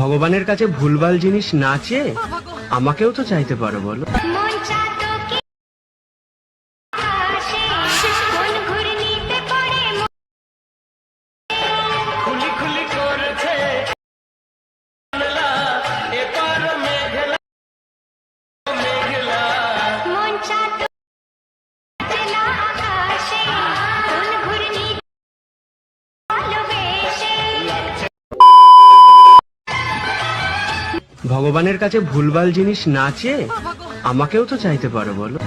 ভগবানের কাছে ভুলভাল জিনিস না চেয়ে আমাকেও তো চাইতে পারো বলো। ভগবানের কাছে ভুলভাল জিনিস না চেয়ে আমাকেও তো চাইতে পারো বলো।